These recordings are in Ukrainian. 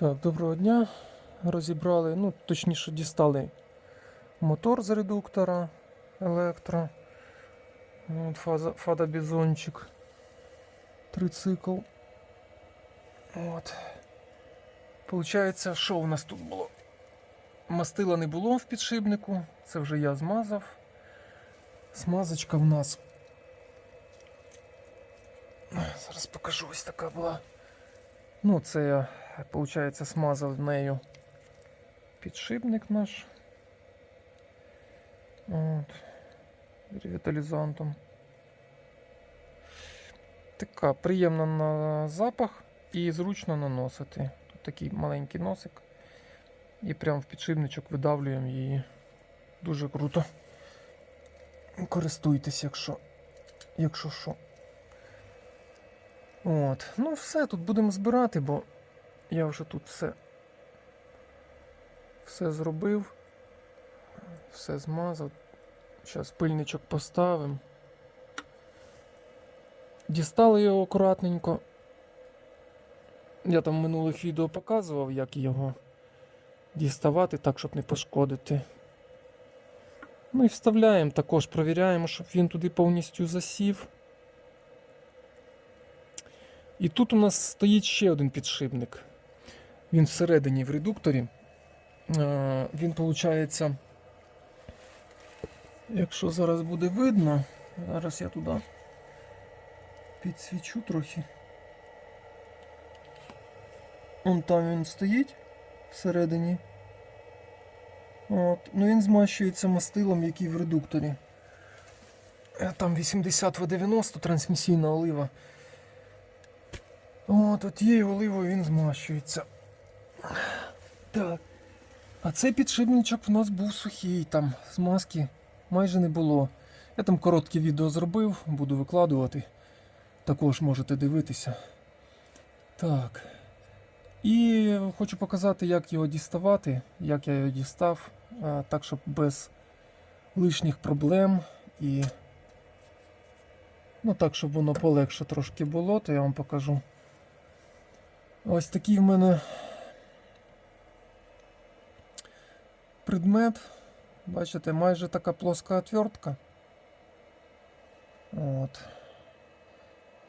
Так, доброго дня. Розібрали, ну, точніше, дістали мотор з редуктора електро. От, фаза, фада бізончик. Трицикл. От. Получається, що у нас тут було? Мастила не було в підшипнику, це вже я змазав. Смазочка в нас. Зараз покажу, ось така була. Ну, це я, виходить, смазав нею підшипник наш. От. Ревіталізантом. Така приємна на запах і зручно наносити. Тут такий маленький носик. І прям в підшипничок видавлюємо її. Дуже круто. Користуйтесь, якщо, якщо що. От. Ну все, тут будемо збирати, бо я вже тут все, все зробив, все змазав. Зараз пильничок поставимо. Дістали його акуратненько. Я там в минулих відео показував, як його діставати так, щоб не пошкодити. Ну і вставляємо також, провіряємо, щоб він туди повністю засів. І тут у нас стоїть ще один підшипник. Він всередині в редукторі. Е, Він, виходить, якщо зараз буде видно, зараз я туди підсвічу трохи. Он там він стоїть всередині. От. Ну він змащується мастилом, який в редукторі. Е, Там 80 В90 трансмісійна олива. От, от тією оливою він змащується. Так. А цей підшипничок в нас був сухий, там змазки майже не було. Я там коротке відео зробив, буду викладувати. Також можете дивитися. Так. І хочу показати, як його діставати, як я його дістав, так, щоб без лишніх проблем і. Ну так, щоб воно полегше трошки було, то я вам покажу. Ось такий в мене предмет. Бачите, майже така плоска отвертка. От.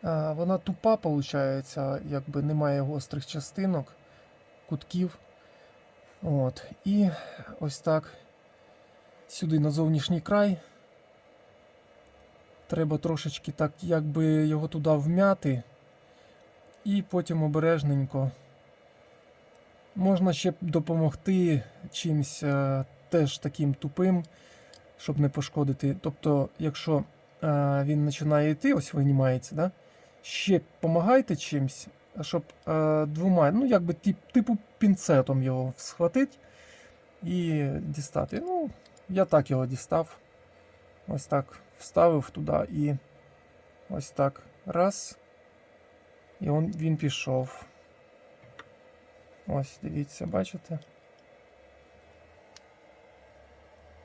А, вона тупа, виходить, якби немає гострих частинок, кутків. От. І ось так сюди на зовнішній край. Треба трошечки так, якби його туди вмяти. І потім обережненько. Можна ще допомогти чимось е, теж таким тупим, щоб не пошкодити. Тобто, якщо е, він починає йти, ось винімається, да? ще допомагайте чимось, щоб е, двома, ну якби тип, типу пінцетом його схватити і дістати. Ну, я так його дістав. Ось так вставив туди і ось так. Раз. І он, він пішов. Ось, дивіться, бачите?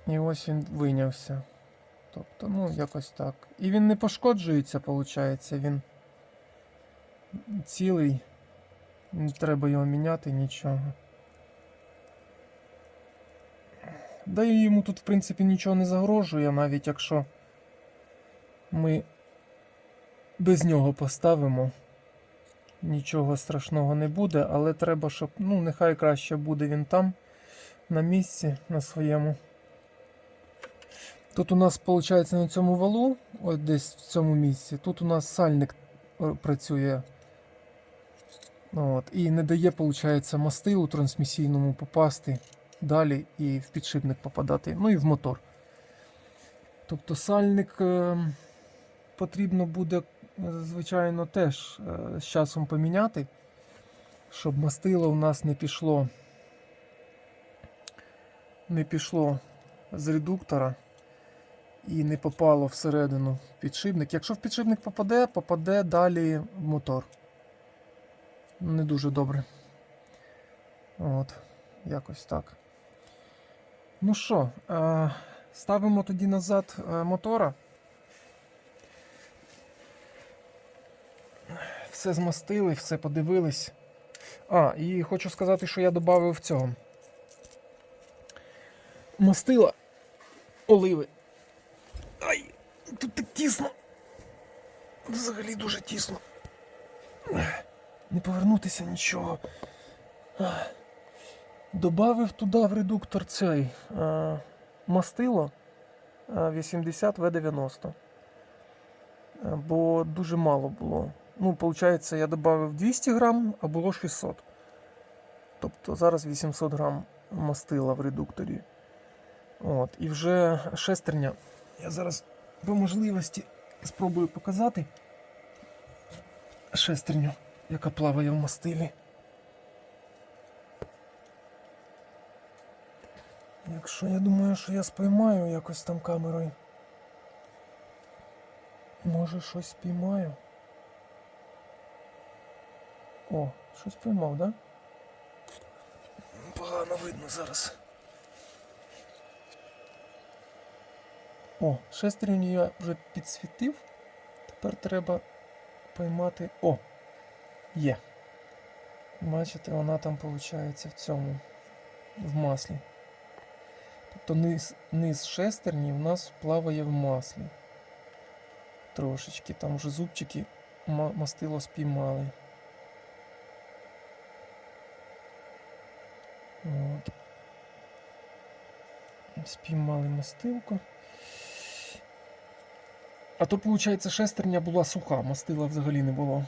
І ось він вийнявся. Тобто, ну, якось так. І він не пошкоджується, виходить, він цілий. Не треба його міняти, нічого. Да і йому тут, в принципі, нічого не загрожує, навіть якщо ми без нього поставимо нічого страшного не буде, але треба, щоб, ну, нехай краще буде він там, на місці, на своєму. Тут у нас, виходить, на цьому валу, от десь в цьому місці, тут у нас сальник е, працює. От, і не дає, виходить, мастилу трансмісійному попасти далі і в підшипник попадати, ну і в мотор. Тобто сальник е, потрібно буде звичайно, теж е, з часом поміняти, щоб мастило у нас не пішло, не пішло з редуктора і не попало всередину підшипник. Якщо в підшипник попаде, попаде далі в мотор. Не дуже добре. От, якось так. Ну що, е, ставимо тоді назад е, мотора. Все змастили, все подивились. А, і хочу сказати, що я додав цього. Мастила оливи. Ай, тут так тісно. Взагалі дуже тісно. Не повернутися нічого. Добавив туди в редуктор цей а, мастило 80 В90. Бо дуже мало було. Ну, виходить, я додав 200 грам, а було 600. Тобто зараз 800 грам мастила в редукторі. От, і вже шестерня. Я зараз по можливості спробую показати шестерню, яка плаває в мастилі. Якщо я думаю, що я спіймаю якось там камерою. Може щось спіймаю. О, щось поймав, да? Погано видно зараз. О, шестерню я вже підсвітив. Тепер треба поймати. О! Є. Бачите, вона там виходить в цьому, в маслі. Тобто низ, низ шестерні в нас плаває в маслі. Трошечки. Там вже зубчики мастило спіймали. От. Спіймали мастилку. А то, виходить, шестерня була суха, мастила взагалі не було.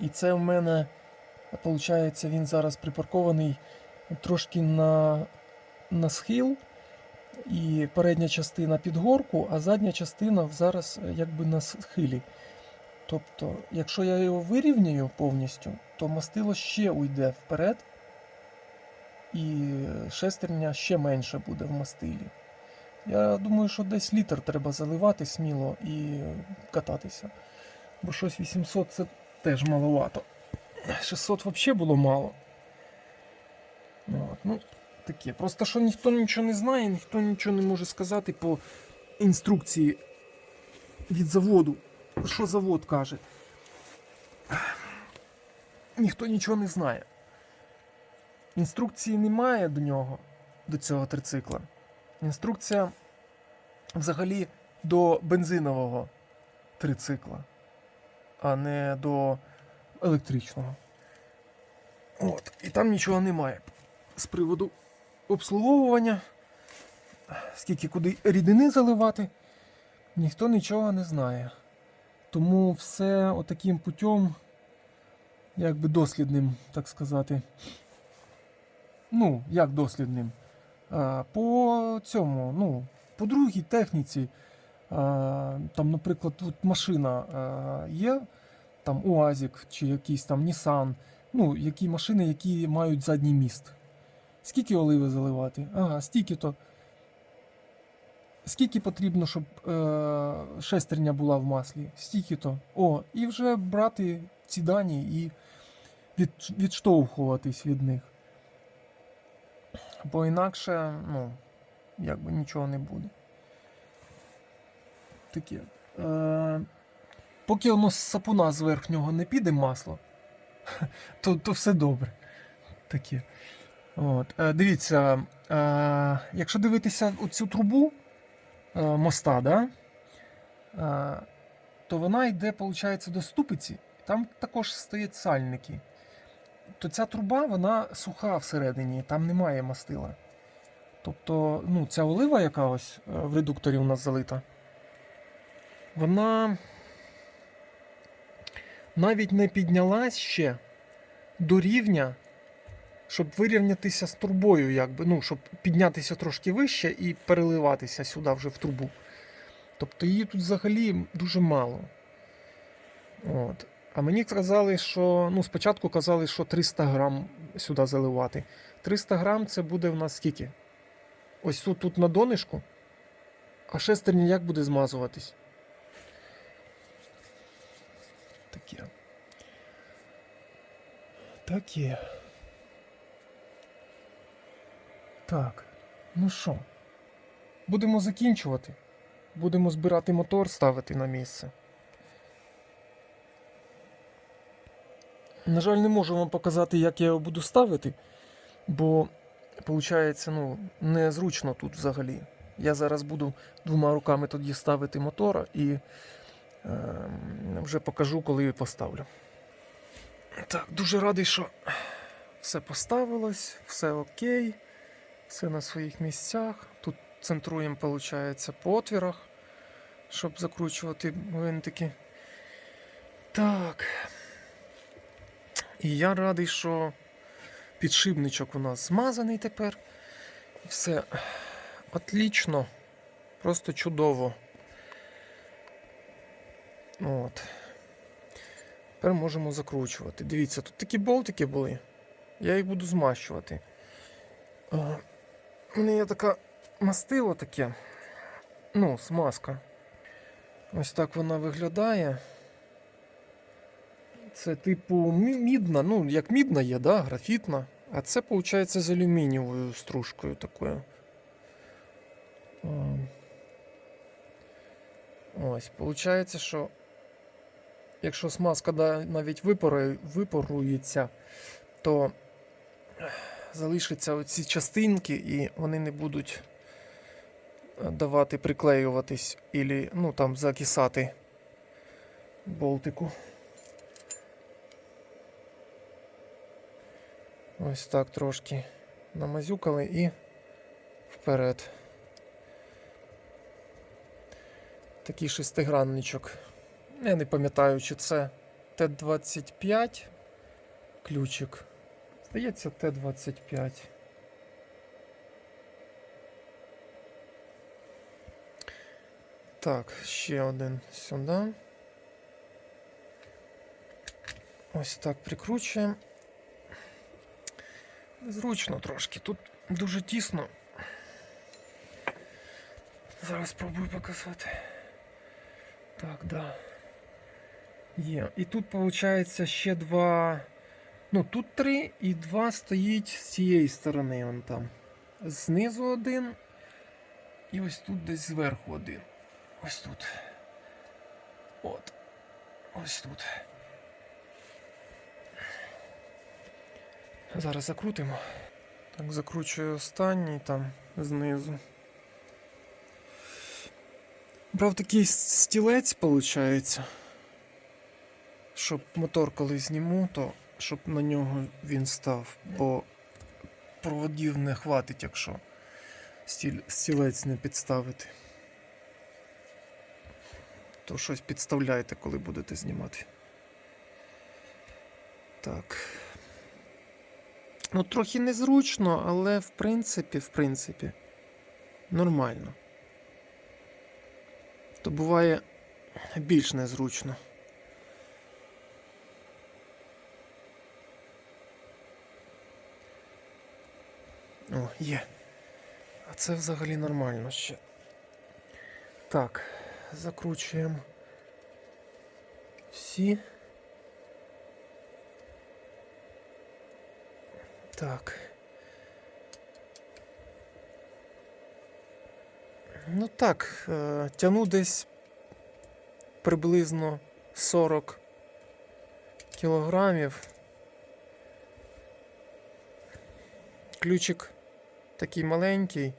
І це в мене, виходить, він зараз припаркований трошки на, на схил. І передня частина під горку, а задня частина зараз якби на схилі. Тобто, якщо я його вирівняю повністю, то мастило ще уйде вперед, і шестерня ще менше буде в мастилі. Я думаю, що десь літр треба заливати сміло і кататися. Бо щось 800 це теж маловато. 600 взагалі було мало. От, ну, таке. Просто що ніхто нічого не знає, ніхто нічого не може сказати по інструкції від заводу. Що завод каже? Ніхто нічого не знає. Інструкції немає до нього, до цього трицикла. Інструкція взагалі до бензинового трицикла, а не до електричного. От. І там нічого немає. З приводу обслуговування, скільки куди рідини заливати, ніхто нічого не знає. Тому все отаким путем, якби дослідним, так сказати. Ну, як дослідним? По цьому, ну, по другій техніці. Там, наприклад, тут машина є, там УАЗик чи якийсь там Nissan, ну, які машини, які мають задній міст. Скільки оливи заливати? Ага, стільки то. Скільки потрібно, щоб е, шестерня була в маслі? Стільки то. О, і вже брати ці дані і від, відштовхуватись від них. Бо інакше, ну, якби нічого не буде. Таке. Е, поки воно з сапуна з верхнього не піде масло, то, то все добре. Таке. От. Е, дивіться, е, якщо дивитися оцю трубу е, моста, да, е, то вона йде, виходить, до ступиці. Там також стоять сальники. То ця труба, вона суха всередині, там немає мастила. Тобто, ну, ця олива, яка ось е, в редукторі у нас залита, вона навіть не піднялась ще до рівня, щоб вирівнятися з трубою, якби, ну, щоб піднятися трошки вище і переливатися сюди вже в трубу. Тобто її тут взагалі дуже мало. От. А мені казали, що ну, спочатку казали, що 300 грам сюди заливати. 300 грам це буде в нас скільки? Ось тут, тут на донишку. А шестерня як буде змазуватись? Таке. Таке. Так. Ну що? Будемо закінчувати. Будемо збирати мотор, ставити на місце. На жаль, не можу вам показати, як я його буду ставити, бо виходить, ну, незручно тут взагалі. Я зараз буду двома руками тоді ставити мотора і е, вже покажу, коли поставлю. Так, дуже радий, що все поставилось, все окей, все на своїх місцях. Тут центруємо, виходить, по отвірах, щоб закручувати гвинтики. Так. І я радий, що підшипничок у нас змазаний тепер. Все отлично, просто чудово. От. Тепер можемо закручувати. Дивіться, тут такі болтики були. Я їх буду змащувати. У мене є така мастило таке. Ну, смазка. Ось так вона виглядає. Це типу мідна, ну, як мідна є, да, графітна. А це, виходить, з алюмінієвою стружкою такою. А. Ось, виходить, що якщо смазка навіть випарує, випарується, то залишаться оці частинки і вони не будуть е, давати приклеюватись ілі, ну там закисати болтику. Ось так трошки намазюкали і вперед. Такий шестигранничок. Я не пам'ятаю, чи це Т-25 ключик. Здається, Т-25. Так, ще один сюди. Ось так прикручуємо. Зручно трошки. Тут дуже тісно. Зараз спробую показати. Так, да. Є. І тут, виходить, ще два. Ну, тут три і два стоїть з цієї сторони. Вон там. Знизу один. І ось тут десь зверху один. Ось тут. От. Ось тут. Зараз закрутимо. Так, закручую останній там знизу. Брав такий стілець, виходить. Щоб мотор коли зніму, то щоб на нього він став, бо проводів не хватить, якщо стілець не підставити. То щось підставляйте, коли будете знімати. Так. Ну, трохи незручно, але в принципі, в принципі, нормально. То буває більш незручно. О, є. А це взагалі нормально ще. Так, закручуємо всі. Так. Ну так, е, тяну десь приблизно 40 кілограмів. Ключик такий маленький.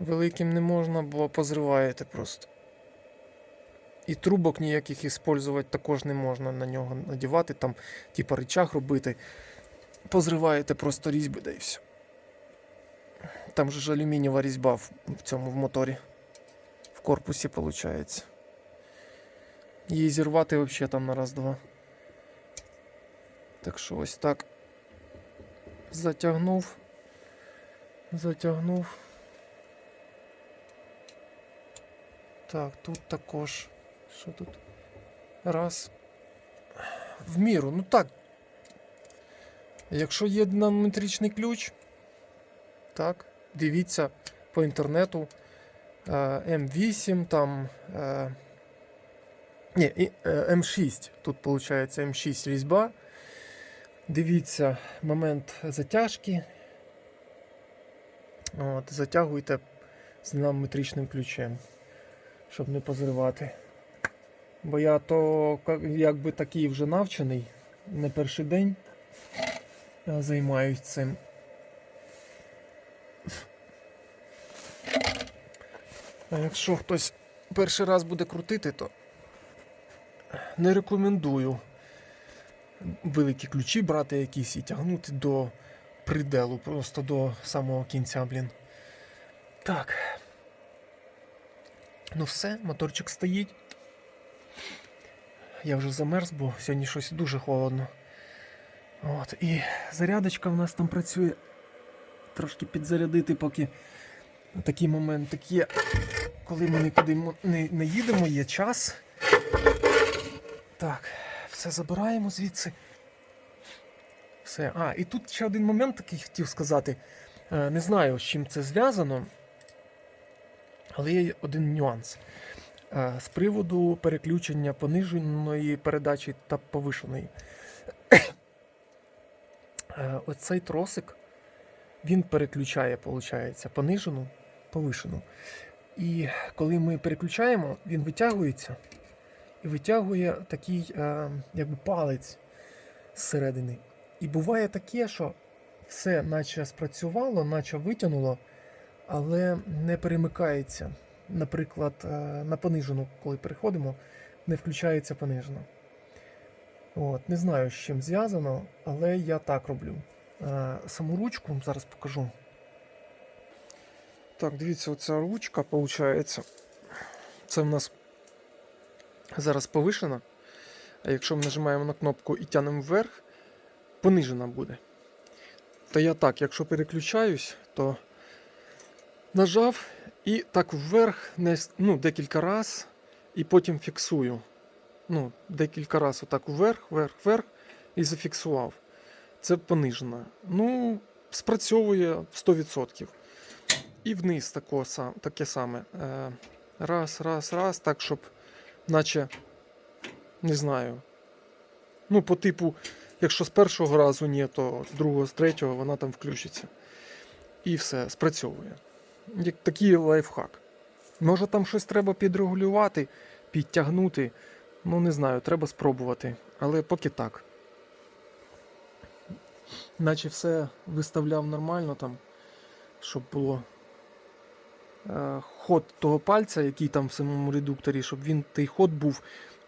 Великим не можна, бо позриваєте просто. І трубок ніяких іспользувати також не можна на нього надівати, там, типа рычаг робити. Позриваєте просто різьби, да і все. Там же ж алюмінієва різьба в, в цьому в моторі. В корпусі виходить. Її зірвати взагалі там на раз-два. Так що ось так. Затягнув. Затягнув. Так, тут також. Що тут? Раз. В міру. Ну так. Якщо є динамотричний ключ, так, дивіться по інтернету е, М8, там. Е, ні, е, М6. Тут виходить М6 різьба. Дивіться момент затяжки. От, затягуйте з динамотричним ключем, щоб не позривати. Бо я то якби такий вже навчений не перший день займаюсь цим. А якщо хтось перший раз буде крутити, то не рекомендую великі ключі брати якісь і тягнути до приделу, просто до самого кінця, блін. Так. Ну все, моторчик стоїть. Я вже замерз, бо сьогодні щось дуже холодно. От, і зарядочка в нас там працює. Трошки підзарядити, поки такий момент є. Коли ми нікуди не, не їдемо, є час. Так, все забираємо звідси. Все. А, і тут ще один момент такий хотів сказати. Е, Не знаю, з чим це зв'язано, але є один нюанс. Е, З приводу переключення пониженої передачі та повишеної. Е, Оцей тросик він переключає, виходить, понижену, повишену. І коли ми переключаємо, він витягується і витягує такий е, якби палець зсередини. І буває таке, що все наче спрацювало, наче витягнуло, але не перемикається. Наприклад, е, на понижену, коли переходимо, не включається понижена. От, не знаю, з чим зв'язано, але я так роблю. Е, Саму ручку зараз покажу. Так, дивіться, оця ручка, виходить. Це в нас зараз повишена. А якщо ми нажимаємо на кнопку і тянемо вверх, понижена буде. То я так, якщо переключаюсь, то нажав і так вверх ну, декілька раз, і потім фіксую. Ну, декілька разів отак вверх, вверх, вверх і зафіксував. Це понижена. Ну, спрацьовує 100%. І вниз тако, таке саме. Е, Раз, раз, раз, так, щоб, наче, не знаю. Ну, по типу, якщо з першого разу ні, то з другого, з третього вона там включиться. І все, спрацьовує. Як такий лайфхак. Може там щось треба підрегулювати, підтягнути. Ну, не знаю, треба спробувати. Але поки так. Наче все виставляв нормально там, щоб було е, ход того пальця, який там в самому редукторі, щоб він той ход був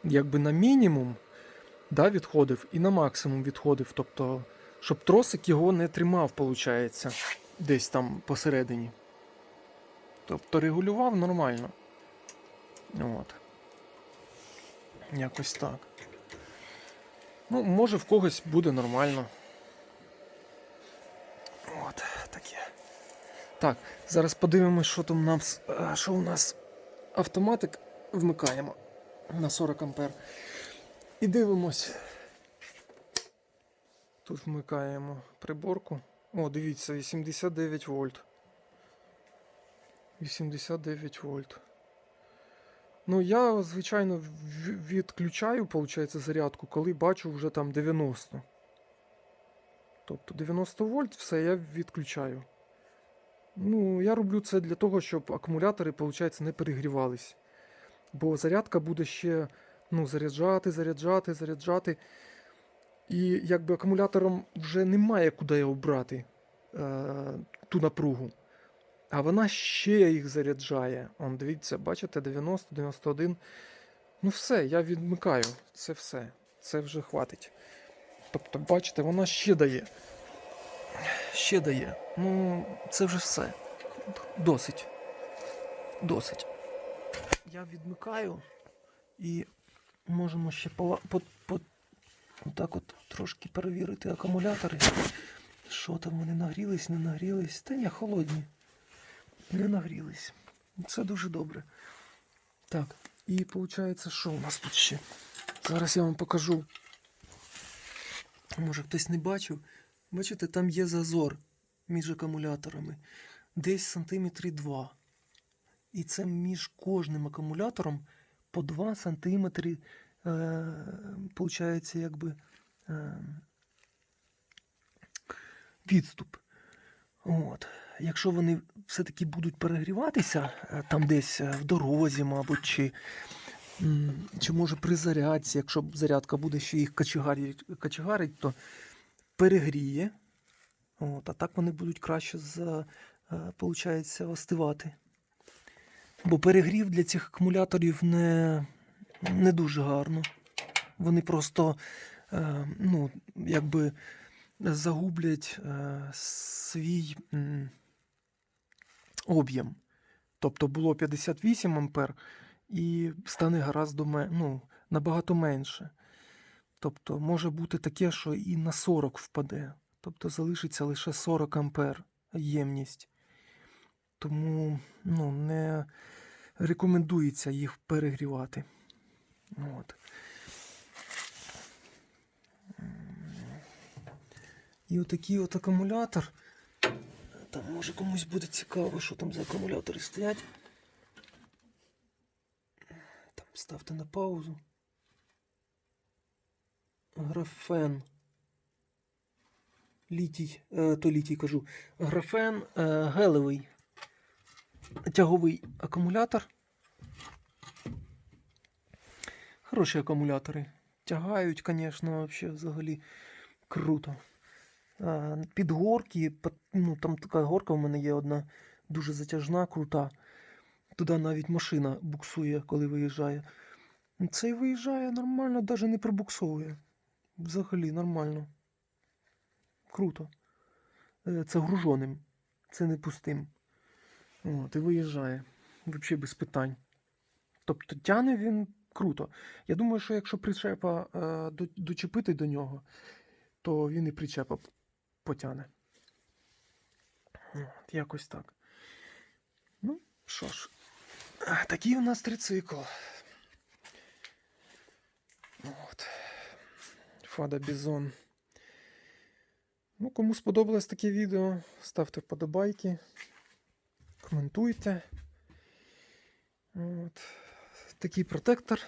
якби на мінімум да, відходив і на максимум відходив. Тобто, щоб тросик його не тримав, виходить, десь там посередині. Тобто регулював нормально. От. Якось так. Ну, може в когось буде нормально. От, таке. Так, зараз подивимось, що там у нас, е, що у нас автоматик вмикаємо на 40 ампер. І дивимось. Тут вмикаємо приборку. О, дивіться, 89 вольт. 89 вольт. Ну, я, звичайно, відключаю, виходить, зарядку, коли бачу вже там 90. Тобто 90 вольт, все, я відключаю. Ну, я роблю це для того, щоб акумулятори, виходить, не перегрівались. Бо зарядка буде ще ну, заряджати, заряджати, заряджати. І якби акумулятором вже немає куди його брати, е, ту напругу. А вона ще їх заряджає. Он, дивіться, бачите, 90, 91. Ну все, я відмикаю. Це все. Це вже хватить. Тобто, бачите, вона ще дає. Ще дає. Ну, це вже все. Досить. Досить. Я відмикаю і можемо ще по, по, по, так от трошки перевірити акумулятори. Що там вони нагрілись, не нагрілись? Та ні, холодні. Не нагрілись. Це дуже добре. Так, і виходить, що у нас тут ще? Зараз я вам покажу. Може хтось не бачив. Бачите, там є зазор між акумуляторами. Десь сантиметрі 2. І це між кожним акумулятором по 2 сантиметри, е, получається, якби е, відступ. От. Якщо вони все-таки будуть перегріватися е, там десь е, в дорозі, мабуть, чи Чи може при зарядці, якщо зарядка буде ще їх качегарить, качегарить то перегріє. От, а так вони будуть краще за, е, получається, остивати. Бо перегрів для цих акумуляторів не, не дуже гарно. Вони просто ну, якби загублять свій об'єм. Тобто було 58 ампер і стане гаразд ну, набагато менше. Тобто може бути таке, що і на 40 впаде. Тобто залишиться лише 40 ампер ємність. Тому ну, не рекомендується їх перегрівати. От. І отакий от акумулятор. Може комусь буде цікаво, що там за акумулятори стоять. Там ставте на паузу. Графен. Літій, е, то літій кажу. Графен е, гелевий тяговий акумулятор. Хороші акумулятори. Тягають, звісно, взагалі круто. А, під горки, ну там така горка в мене є одна дуже затяжна, крута. Туди навіть машина буксує, коли виїжджає. Цей виїжджає нормально, навіть не пробуксовує. Взагалі нормально. Круто. Е, Це гружоним, це не пустим. От, і виїжджає. Взагалі без питань. Тобто тяне він круто. Я думаю, що якщо причепа е, дочепити до нього, то він і причепа п- потяне. От, якось так. Ну, що ж, такий у нас трицикл. От. Фада Бізон. Ну, кому сподобалось таке відео, ставте вподобайки, коментуйте. От. Такий протектор,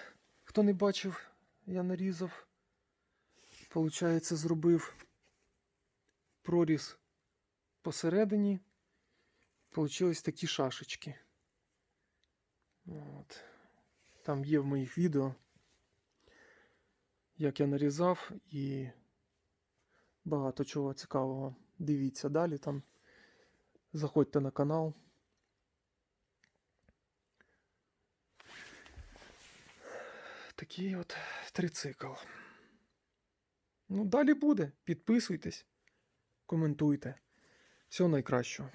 хто не бачив, я нарізав. Получається, зробив проріз посередині. Получились такі шашечки. От. Там є в моїх відео, як я нарізав і багато чого цікавого. Дивіться далі там. Заходьте на канал. Такий от трицикл. Ну, далі буде. Підписуйтесь, коментуйте. Всього найкращого.